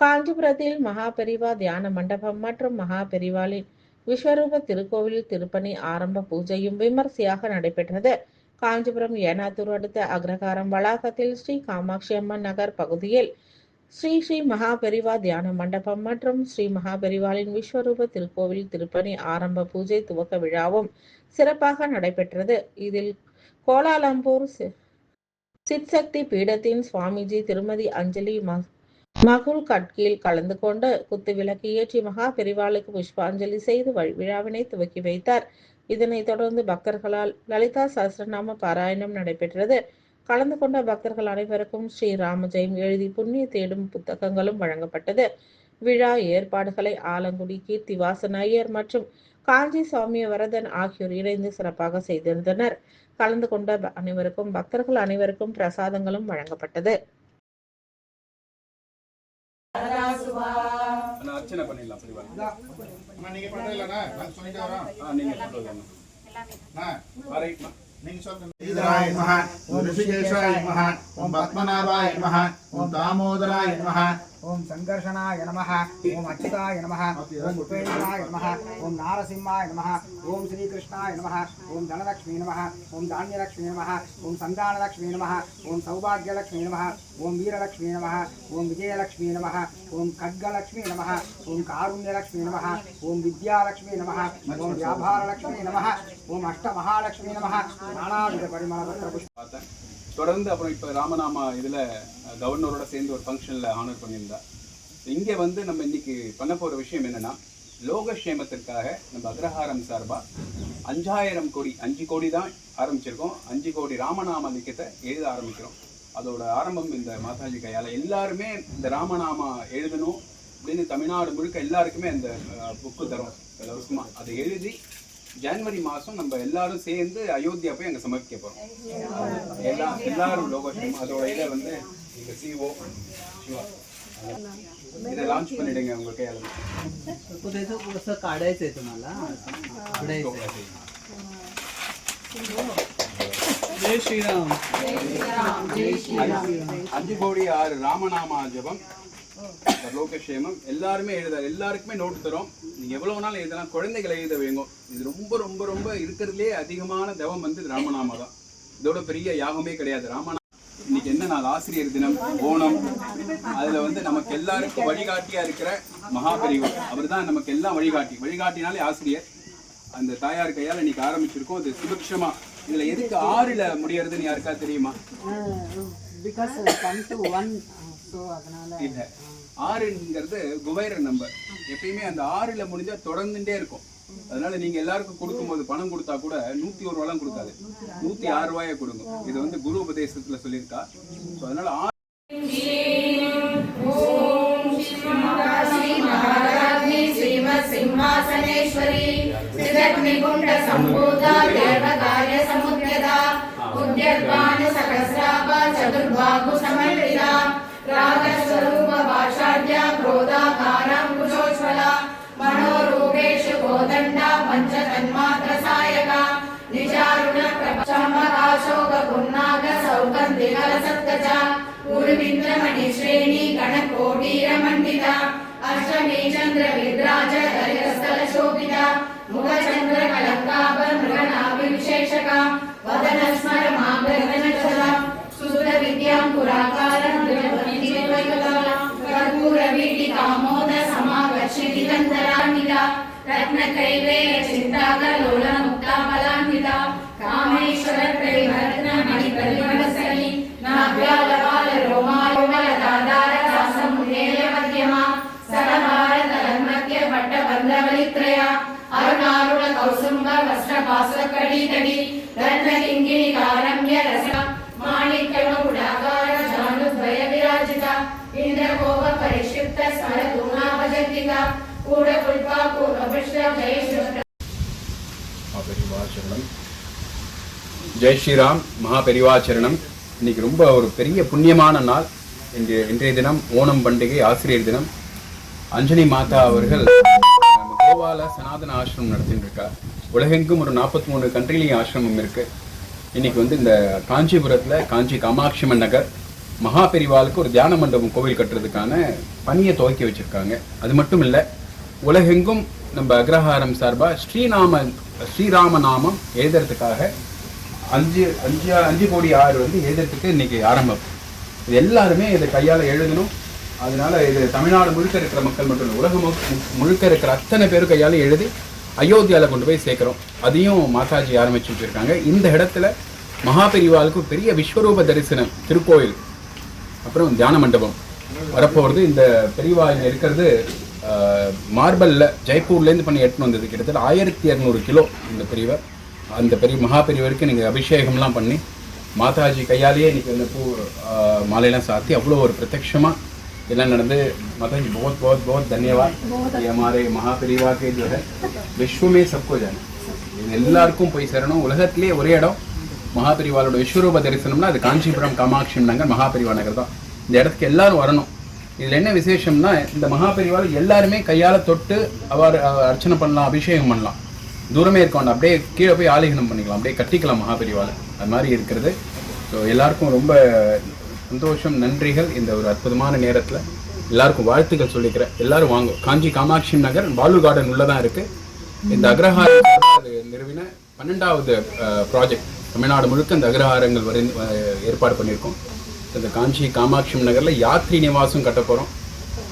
காஞ்சிபுரத்தில் மகாபெரிவா தியான மண்டபம் மற்றும் மகாபெரிவாலின் விஸ்வரூப திருக்கோவில் திருப்பணி ஆரம்ப பூஜையும் விமர்சையாக நடைபெற்றது. காஞ்சிபுரம் ஏனாத்தூர் அடுத்த அக்ரகாரம் வளாகத்தில் ஸ்ரீ காமாட்சி அம்மன் நகர் பகுதியில் ஸ்ரீ ஸ்ரீ மகாபெரிவா தியான மண்டபம் மற்றும் ஸ்ரீ மகாபெரிவாளின் விஸ்வரூப திருக்கோவில் திருப்பணி ஆரம்ப பூஜை துவக்க விழாவும் சிறப்பாக நடைபெற்றது. இதில் கோலாலம்பூர் சி- பீடத்தின் சுவாமிஜி திருமதி அஞ்சலி மகுல் கட்கியில் கலந்து கொண்டு குத்து விளக்கு ஏற்றி மகா பெரிவாளுக்கு புஷ்பாஞ்சலி செய்து வழி- விழாவினை துவக்கி வைத்தார். இதனைத் தொடர்ந்து பக்தர்களால் லலிதா சஹசிரநாம பாராயணம் நடைபெற்றது. கலந்து கொண்ட பக்தர்கள் அனைவருக்கும் ஸ்ரீ ராமஜெயம் எழுதி புண்ணிய தேடும் புத்தகங்களும் வழங்கப்பட்டது. விழா ஏற்பாடுகளை ஆலங்குடி கீர்த்திவாசன் ஐயர் மற்றும் காஞ்சி சுவாமி வரதன் ஆகியோர் இணைந்து சிறப்பாக செய்திருந்தனர். கலந்து கொண்ட அனைவருக்கும் பக்தர்கள் அனைவருக்கும் பிரசாதங்களும் வழங்கப்பட்டது. நான் அர்ச்சனை பண்ணிடலாம் புரியுவா அண்ணா, நீங்க பண்றீங்களா நான் சொல்லிட்டு வரோம் ஆ நீங்க சொல்றது அண்ணா, ரைட்மா நீங்க சொல்லுங்க. ஈதராய நமஹ ஓம் ரிஷிகேஷாய நமஹ ஓம் பத்மநாபாய நமஹ ஓம் தாமோதராய நமஹ ఓం సంఘర్షణాయ నమ ఓం అచ్యుతాయ నమ ఓం ఉపేంద్రాయ నమ ఓం నారసింహాయ నమ ఓం శ్రీకృష్ణాయ నమ ఓం ధనలక్ష్మీ నమ ఓం ధాన్యలక్ష్మీ నమ ఓం సంతానలక్ష్మీ నమ ఓం సౌభాగ్యలక్ష్మీ నమ ఓం వీరలక్ష్మీ నమ ఓం విజయలక్ష్మీ నమ ఓం ఖడ్గలక్ష్మీ నమ ఓం కారుణ్యలక్ష్మీ నమ ఓం విద్యాలక్ష్మీ నమ ఓం వ్యాపారలక్ష్మీ నమ ఓం అష్టమహాలక్ష్మీ నమ నానావిధ పరిమళ పుష్ప தொடர்ந்து அப்புறம் இப்போ ராமநாமா இதில் கவர்னரோட சேர்ந்து ஒரு ஃபங்க்ஷனில் ஆனர் பண்ணியிருந்தா. இங்கே வந்து நம்ம இன்னைக்கு பண்ண போகிற விஷயம் என்னன்னா லோகக்ஷேமத்திற்காக நம்ம அக்ரஹாரம் சார்பாக அஞ்சாயிரம் கோடி அஞ்சு கோடி தான் ஆரம்பிச்சிருக்கோம். அஞ்சு கோடி ராமநாம லிக்கத்தை எழுத ஆரம்பிக்கிறோம். அதோட ஆரம்பம் இந்த மாதாஜி கையால். எல்லாருமே இந்த ராமநாமா எழுதணும் அப்படின்னு தமிழ்நாடு முழுக்க எல்லாருக்குமே அந்த புக்கு தரும். அதை எழுதி ஜனவரி மாதம் நம்ம எல்லாரும் சேர்ந்து அயோத்தியா போய் அங்கே சமர்ப்பிக்க போகிறோம் எல்லா எல்லாரும் லோகோஷம் அதோட இதை வந்து இந்த சிஓ சிவா இதை லான்ச் பண்ணிடுங்க உங்க கையால पुढे असं काढायचंय तुम्हाला काढायचंय जय श्रीराम அஞ்சு கோடி ஆறு ராமநாமா ஜபம் பரலோக எல்லாருமே எழுத எல்லாருக்குமே நோட்டு தரும். நீங்க எவ்வளவு நாள் எழுதலாம்? குழந்தைகளை எழுத வேங்க இது ரொம்ப ரொம்ப ரொம்ப இருக்கிறதுலே அதிகமான தவம் வந்து ராமநாமா தான். இதோட பெரிய யாகமே கிடையாது. ராமநாம இன்னைக்கு என்ன நாள்? ஆசிரியர் தினம் ஓணம். அதுல வந்து நமக்கு எல்லாருக்கும் வழிகாட்டியா இருக்கிற மகாபெரிவர் அவர் தான் நமக்கு எல்லாம் வழிகாட்டி. வழிகாட்டினாலே ஆசிரியர். அந்த தாயார் கையால் இன்னைக்கு ஆரம்பிச்சிருக்கோம். அது சுபிக்ஷமா. இதுல எதுக்கு ஆறுல முடியறதுன்னு யாருக்கா தெரியுமா? இல்ல. ஆறுங்கிறது குபேரன் நம்பர் எப்பயுமே அந்த ஆறுல முடிஞ்சா தொடர்ந்துட்டே இருக்கும் அதனால நீங்க எல்லாருக்கும் கொடுக்கும்போது பணம் கொடுத்தா கூட நூத்தி ஒரு ரூபாய் கொடுக்காது நூத்தி ஆறு ரூபாய கொடுங்க இது வந்து குரு உபதேசத்துல சொல்லியிருக்கா So, அதனால ஆறு श्रीमत्सिंहासनेश्वरी त्रिदग्निकुण्डसम्भूता देवकार्यसमुद्यता उद्यद्भानुसहस्राभ चतुर्बाहुसमन्विता रागस्वरूपभाषाढ्या శోకగున్నాగ సౌకంది కలసత్కజ గురువింద్రమణి శ్రేణి గణ కోటీర మండిత అష్టమీ చంద్ర విద్రాజ దళితస్థల శోభిత ముఖ చంద్ర కలంకాభ మృగనాభి విశేషక వదన స్మర మాగ్రహణ చల శుద్ధ విద్యాం పురాకార కర్పూర వీటి కామోద సమాగచ్చి నిరంతరాన్నిద రత్న కైవేయ पट्टबन्धवलित्रया अरुणारुण कौसुम्ब वस्त्रपासकडितडि रत्नकिङ्गिणि कारम्य रस माणिक्यमकुडाकार जानुद्वय विराजिता इन्द्रकोप परिक्षिप्त स्मरतूणाभजन्तिका कूढपुल्पा पूर्वपृष्ठ जयश्रुष्ट மகாபெரிவாச்சரணம் ஜெய் ஸ்ரீராம் மகாபெரிவாச்சரணம் இன்னைக்கு ரொம்ப ஒரு பெரிய புண்ணியமான நாள் இன்றைய இன்றைய தினம் ஓணம் பண்டிகை ஆசிரியர் தினம் அஞ்சலி மாதா அவர்கள் நம்ம கோவால சனாதன ஆசிரமம் நடத்திட்டு இருக்கா உலகெங்கும் ஒரு நாற்பத்தி மூணு கண்ட்ரிலையும் ஆசிரமம் இருக்கு. இன்னைக்கு வந்து இந்த காஞ்சிபுரத்துல காஞ்சி காமாட்சிமன் நகர் மகா பெரிவாளுக்கு ஒரு தியான மண்டபம் கோவில் கட்டுறதுக்கான பணியை துவக்கி வச்சிருக்காங்க. அது மட்டும் இல்லை உலகெங்கும் நம்ம அக்ரஹாரம் சார்பாக ஸ்ரீநாம ஸ்ரீராம நாமம் எழுதுறதுக்காக அஞ்சு அஞ்சு அஞ்சு கோடி ஆறு வந்து எழுதுறதுக்கு இன்னைக்கு ஆரம்பம். இது எல்லாருமே இதை கையால் எழுதணும். அதனால இது தமிழ்நாடு முழுக்க இருக்கிற மக்கள் மட்டும் இல்லை உலகம் முழுக்க இருக்கிற அத்தனை பேர் கையாலும் எழுதி அயோத்தியாவில் கொண்டு போய் சேர்க்குறோம். அதையும் மாதாஜி ஆரம்பிச்சு வச்சுருக்காங்க. இந்த இடத்துல மகாபெரிவாளுக்கு பெரிய விஸ்வரூப தரிசனம் திருக்கோயில் அப்புறம் தியான மண்டபம். வரப்போகிறது இந்த பெரியவா இருக்கிறது மார்பல்ல ஜெய்ப்பூர்லேருந்து பண்ணி எடுத்துன்னு வந்தது கிட்டத்தட்ட ஆயிரத்தி இரநூறு கிலோ இந்த பெரியவா. அந்த பெரிய மகாபெரிவருக்கு நீங்கள் அபிஷேகம்லாம் பண்ணி மாதாஜி கையாலேயே இன்னைக்கு அந்த பூ மாலையெல்லாம் சாத்தி அவ்வளோ ஒரு பிரத்யட்சமாக எல்லாம் நடந்து माता जी बहुत बहुत बहुत धन्यवाद ये हमारे महापरिवार के जो है विश्व में सबको जाना இது எல்லாருக்கும் போய் சேரணும் உலகத்திலே ஒரே இடம் மகாபரிவாலோட விஸ்வரூப தரிசனம்னா அது காஞ்சிபுரம் காமாட்சி நகர் மகாபரிவா நகர் தான் இந்த இடத்துக்கு எல்லாரும் வரணும் இதில் என்ன விசேஷம்னா இந்த மகாபரிவால் எல்லாருமே கையால் தொட்டு அவர் அவர் அர்ச்சனை பண்ணலாம் அபிஷேகம் பண்ணலாம் தூரமே இருக்க வேண்டாம் அப்படியே கீழே போய் ஆலிங்கனம் பண்ணிக்கலாம் அப்படியே கட்டிக்கலாம் மகாபரிவால் அது மாதிரி இருக்கிறது ஸோ எல்லாருக்கும் ரொம்ப சந்தோஷம் நன்றிகள். இந்த ஒரு அற்புதமான நேரத்தில் எல்லாருக்கும் வாழ்த்துக்கள் சொல்லிக்கிறேன். எல்லாரும் வாங்க. காஞ்சி காமாட்சி நகர் பாலு கார்டன் உள்ளதான் இருக்கு. இந்த அக்ரஹாரம் அது நிறுவின பன்னெண்டாவது ப்ராஜெக்ட் தமிழ்நாடு முழுக்க இந்த அக்ரஹாரங்கள் வரை ஏற்பாடு பண்ணியிருக்கோம். இந்த காஞ்சி காமாட்சி நகரில் யாத்ரி நிவாசம் கட்ட போகிறோம்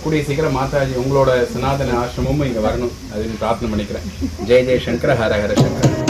கூடிய சீக்கிரம் மாதாஜி உங்களோட சனாதன ஆசிரமும் இங்கே வரணும். அதுன்னு பிரார்த்தனை பண்ணிக்கிறேன். ஜெய் ஜெய் சங்கர ஹர ஹர சங்கர.